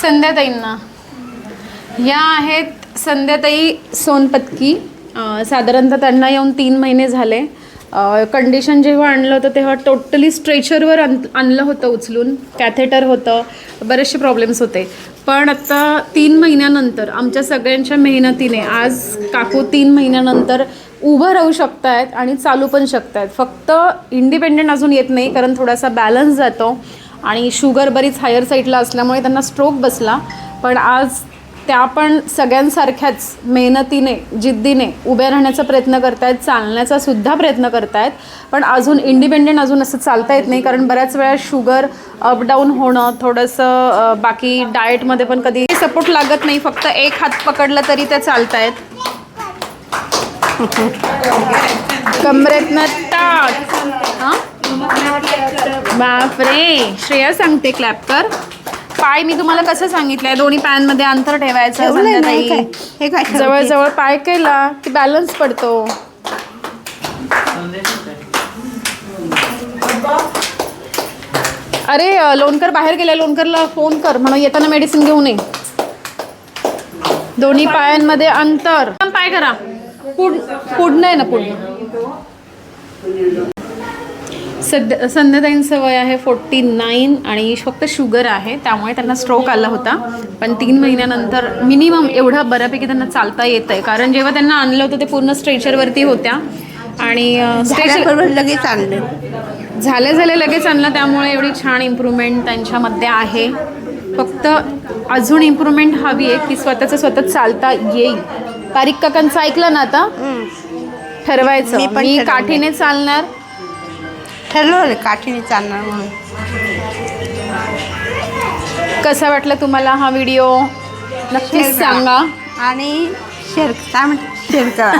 संध्याताईंना. या आहेत संध्याताई सोनपतकी. साधारणतः त्यांना येऊन तीन महिने झाले. कंडिशन जेव्हा आणलं होतं तेव्हा टोटली स्ट्रेचरवर आण आणलं होतं उचलून. कॅथेटर होतं. बरेचसे प्रॉब्लेम्स होते. पण आत्ता तीन महिन्यानंतर आमच्या सगळ्यांच्या मेहनतीने आज काकू तीन महिन्यानंतर उभं राहू शकतायत आणि चालू पण शकतायत. फक्त इंडिपेंडेंट अजून येत नाही कारण थोडासा बॅलन्स जातो. आणि शुगर बरीच हायर साईडला असल्यामुळे त्यांना स्ट्रोक बसला. पण आज त्या पण सगळ्यांसारख्याच मेहनतीने जिद्दीने उभ्या राहण्याचा प्रयत्न करतायत चालण्याचा सुद्धा प्रयत्न करतायत. पण अजून इंडिपेंडेंट अजून असं चालता येत नाही कारण बऱ्याच वेळा शुगर अपडाऊन होणं थोडंसं बाकी डाएटमध्ये पण कधी सपोर्ट लागत नाही फक्त एक हात पकडला तरी त्या चालतायत. कमरेतनं टाक. हां? बापरे. श्रेया सांगते क्लॅप कर. पाय मी तुम्हाला कसं सांगितलंय? दोन्ही पायांमध्ये अंतर ठेवायचं ठेवलंय नाही संध्याताई. काय? हे काय ठेवते? जवळ जवळ पाय केला की बॅलन्स पडतो? अरे अ, लोणकर बाहेर गेलाय लोणकरला फोन कर. म्हणून येताना मेडिसिन घेऊन ये. दोन्ही पायांमध्ये अंतर. पाय करा. पुढ पुढणं आहे ना पुढणं सध्या संध्याताईंचं वय आहे फोर्टी नाईन आणि फक्त शुगर आहे त्यामुळे त्यांना स्ट्रोक आला होता. पण तीन महिन्यानंतर मिनिमम एवढं बऱ्यापैकी त्यांना चालता येतं आहे कारण जेव्हा त्यांना आणलं होतं ते पूर्ण स्ट्रेचरवरती होत्या. आणि स्ट्रेचर झाल्याबरोबर लगेच आणलं. झाल्या झाल्या लगेच आणलं. त्यामुळे एवढी छान इम्प्रूव्हमेंट त्यांच्यामध्ये आहे. फक्त अजून इम्प्रूव्हमेंट हवी आहे की स्वतःचं स्वतः चालता येईल. तारीख काकांचं ऐकलं ना आता. ठरवायचं. मी. काठीने चालणार. ठरवलं काठीने चालणार म्हणून. कसा वाटला तुम्हाला हा व्हिडिओ? नक्कीच. सांगा. आणि शेअर काय म्हणते शेअर करा.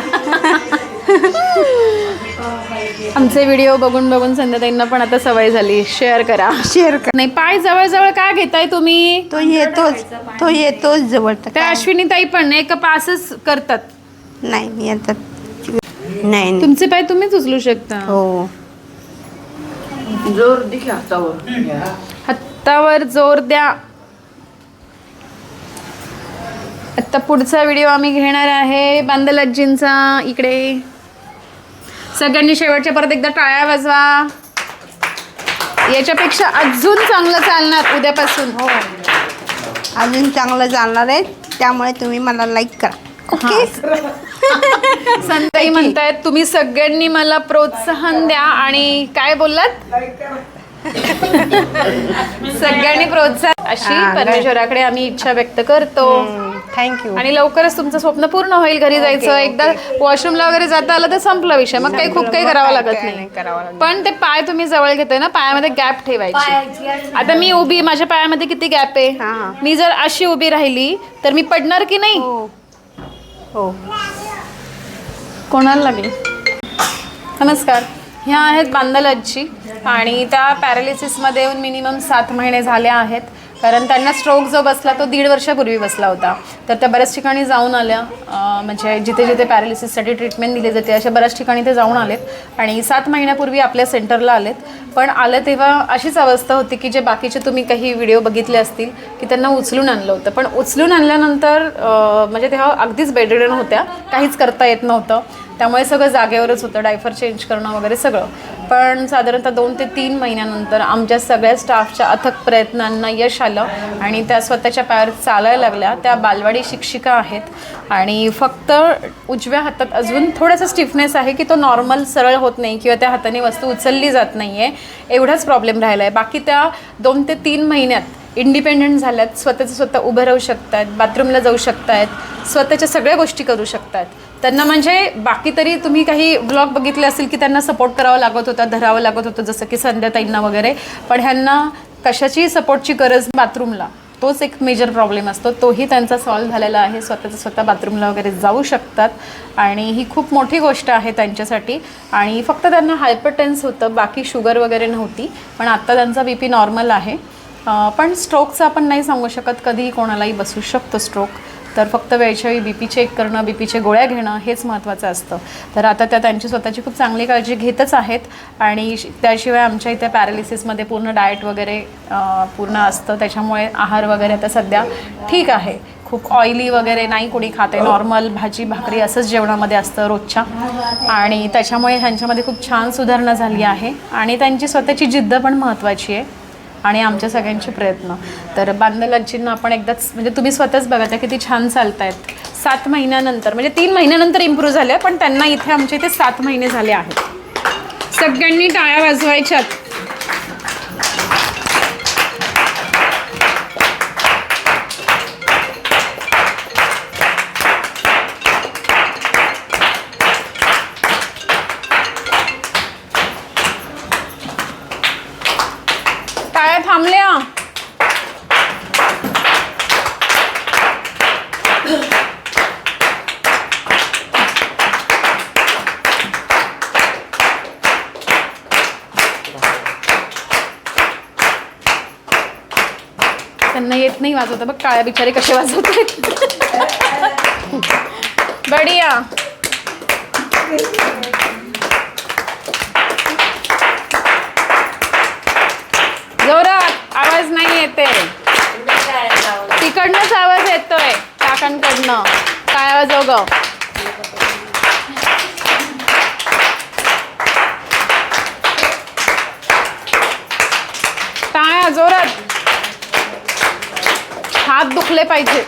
आमचे व्हिडिओ बघून बघून संध्याताईंना पण आता सवय झाली. शेअर करा. शेअर करा. नाही पाय जवळ का घेताय तुम्ही? तो येतोच तो येतोच जवळ तर त्या? अश्विनी ताई पण एक पासच करतात. नाही नाही नाही. तुमचे पाय तुम्हीच उचलू शकता. हो. जोर हातावर. जोर द्या. आता पुढचा व्हिडिओ आम्ही घेणार आहे बांदलज्जींचा इकडे. सगळ्यांनी शेवटच्या परत एकदा टाळ्या वाजवा. याच्यापेक्षा अजून चांगलं चालणार उद्यापासून. हो. अजून चांगलं चालणार आहे त्यामुळे तुम्ही मला लाईक करा. ओके. संताई म्हणतायत तुम्ही सगळ्यांनी मला प्रोत्साहन द्या आणि काय बोललात? सगळ्यांनी प्रोत्साहन. अशी हा, परमेश्वराकडे आम्ही इच्छा व्यक्त करतो. थँक्यू आणि लवकरच तुमचं स्वप्न पूर्ण होईल घरी जायचं. एकदा वॉशरूमला वगैरे जाता आलं तर संपला विषय. मग काही खूप काही करावं लागत नाही नाही. करावं लागत. पण ते पाय तुम्ही जवळ घेताय ना पायामध्ये गॅप ठेवायची. आता मी उभी माझ्या पायामध्ये किती गॅप हा. आहे मी जर अशी उभी राहिली तर मी पडणार की नाही? हो. हो. कोणाला लागली? नमस्कार. ह्या आहेत बांदल आजी आणि त्या पॅरालिसिसमध्ये येऊन मिनिमम सात महिने झाले आहेत. कारण त्यांना स्ट्रोक जो बसला तो दीड वर्षापूर्वी बसला होता. तर त्या बऱ्याच ठिकाणी जाऊन आल्या. म्हणजे जिथे जिथे पॅरालिसिससाठी ट्रीटमेंट दिली जाते अशा बऱ्याच ठिकाणी ते जाऊन आलेत. आणि सात महिन्यापूर्वी आपल्या सेंटरला आलेत. पण आलं तेव्हा अशीच अवस्था होती की जे बाकीचे तुम्ही काही व्हिडिओ बघितले असतील की त्यांना उचलून आणलं होतं. पण उचलून आणल्यानंतर म्हणजे तेव्हा अगदीच बेडरिडन होत्या. काहीच करता येत नव्हतं. त्यामुळे सगळं जागेवरच होतं डायफर चेंज करणं वगैरे सगळं. पण साधारणतः दोन ते तीन महिन्यानंतर आमच्या सगळ्या स्टाफच्या अथक प्रयत्नांना यश आलं आणि त्या स्वतःच्या पायावर चालायला लागल्या. त्या बालवाडी शिक्षिका आहेत आणि फक्त उजव्या हातात अजून थोडासा स्टिफनेस आहे की तो नॉर्मल सरळ होत नाही किंवा त्या हाताने वस्तू उचलली जात नाही आहे एवढाच प्रॉब्लेम राहिला आहे बाकी त्या दोन ते तीन महिन्यात इंडिपेंडंट झाल्यात स्वतःचं स्वतः उभं राहू शकतात बाथरूमला जाऊ शकतात स्वतःच्या सगळ्या गोष्टी करू शकतात. त्यांना म्हणजे बाकी तरी तुम्ही काही ब्लॉग बघितले असेल की त्यांना सपोर्ट करावा लागत होता धरावं लागत होतं जसं की संध्याताईंना वगैरे. पण ह्यांना कशाची सपोर्टची गरज बाथरूमला? तोच एक मेजर प्रॉब्लेम असतो. तोही त्यांचा सॉल्व्ह झालेला आहे. स्वतःचं स्वतः बाथरूमला वगैरे जाऊ शकतात. आणि ही खूप मोठी गोष्ट आहे त्यांच्यासाठी. आणि फक्त त्यांना हायपरटेन्स होतं बाकी शुगर वगैरे नव्हती. पण आत्ता त्यांचा बी पी नॉर्मल आहे. पण स्ट्रोकचं आपण नाही सांगू शकत. कधीही कोणालाही बसू शकतो स्ट्रोक तर फक्त वेळच्या वेळी बी पी चेक करणं बी पीचे गोळ्या घेणं हेच महत्त्वाचं असतं. तर आता त्या त्यांची स्वतःची खूप चांगली काळजी घेतच आहेत आणि त्याशिवाय आमच्या इथे पॅरालिसिसमध्ये पूर्ण डाएट वगैरे पूर्ण असतं. त्याच्यामुळे आहार वगैरे आता सध्या ठीक आहे. खूप ऑइली वगैरे नाही कोणी खाते नॉर्मल भाजी भाकरी असंच जेवणामध्ये असतं रोजच्या. आणि त्याच्यामुळे ह्यांच्यामध्ये खूप छान सुधारणा झाली आहे. आणि त्यांची स्वतःची जिद्द पण महत्त्वाची आहे. आणि आमच्या सगळ्यांचे प्रयत्न. तर बांधलाजींना आपण एकदाच म्हणजे तुम्ही स्वतःच बघा त्या किती छान चालतायत. सात महिन्यानंतर म्हणजे तीन महिन्यानंतर इम्प्रूव्ह झाले पण त्यांना इथे आमच्या इथे सात महिने झाले आहेत. सगळ्यांनी टाळ्या वाजवायच्यात. थांबल्या. त्यांना येत नाही वाजवता. बघ काळ्या बिचारे कसे वाजवते बढिया. जोरात. येते. तिकडनंच आवाज येतोय काकांकडनं. काय आवाज हो ग टाळ्या जोरात हात दुखले पाहिजे.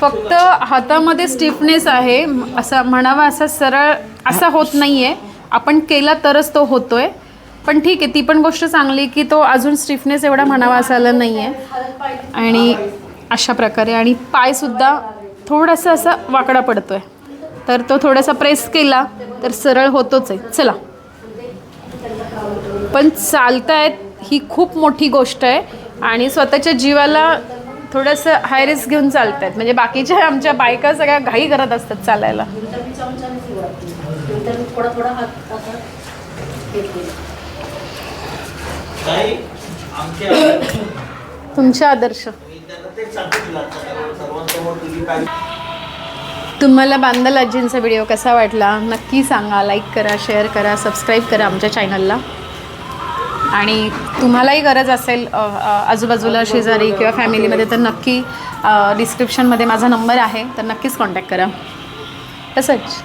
फक्त हातामध्ये स्टिफनेस आहे. असा म्हणावा असा सरळ असा होत नाही आहे आपण केला तरच तो होतोय. पण ठीक आहे ती पण गोष्ट चांगली की तो अजून स्टिफनेस एवढा म्हणावा असायला नाही आहे आणि अशा प्रकारे आणि पायसुद्धा थोडासा असा वाकडा पडतोय. तर तो थोडासा प्रेस केला तर सरळ होतोच आहे. चला. पण चालतायत ही खूप मोठी गोष्ट आहे आणि स्वतःच्या जीवाला थोडंसं हाय रिस्क घेऊन चालतायत म्हणजे बाकीच्या आमच्या बायका सगळ्या घाई करत असतात चालायला. काही आमच्या तुमचे आदर्श. तुम्हाला बांदल आजींचा व्हिडिओ कसा वाटला? नक्की सांगा लाईक करा शेअर करा सबस्क्राईब करा आमच्या चॅनलला आणि तुम्हालाही गरज असेल आजूबाजूला शेजारी किंवा फॅमिलीमध्ये तर नक्की डिस्क्रिप्शनमध्ये माझा नंबर आहे तर नक्कीच कॉन्टॅक्ट करा. तसंच.